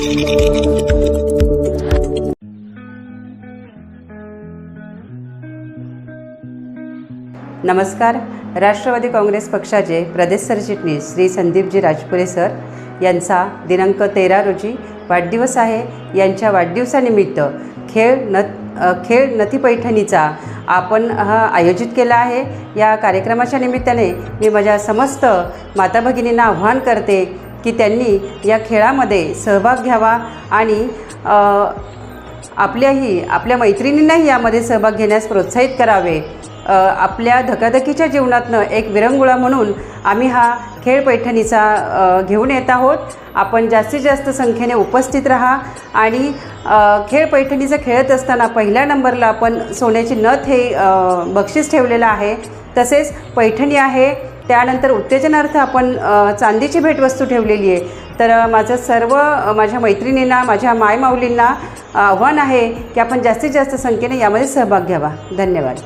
नमस्कार. राष्ट्रवादी काँग्रेस पक्षाचे प्रदेश सरचिटणीस श्री संदीपजी राजपुरे सर यांचा दिनांक तेरा रोजी वाढदिवस आहे. यांच्या वाढदिवसानिमित्त खेळ न खेळ नथी पैठणीचा आपण हा आयोजित केला आहे. या कार्यक्रमाच्या निमित्ताने मी माझ्या समस्त माता भगिनींना आव्हान करते की त्यांनी या खेळामध्ये सहभाग घ्यावा आणि आपल्याही आपल्या मैत्रिणींनाही यामध्ये सहभाग घेण्यास प्रोत्साहित करावे. आपल्या धकाधकीच्या जीवनातनं एक विरंगुळा म्हणून आम्ही हा खेळ पैठणीचा घेऊन येत आहोत. आपण जास्तीत जास्त संख्येने उपस्थित राहा आणि खेळ पैठणीचं खेळत असताना पहिल्या नंबरला आपण सोन्याची नथ हे बक्षीस ठेवलेलं आहे. तसेच पैठणी आहे. त्यानंतर उत्तेजनार्थ आपण चांदीची भेटवस्तू ठेवलेली आहे. तर माझं सर्व माझ्या मैत्रिणींना माझ्या मायमाऊलींना आव्हान आहे की आपण जास्तीत जास्त संख्येने यामध्ये सहभाग घ्यावा. धन्यवाद.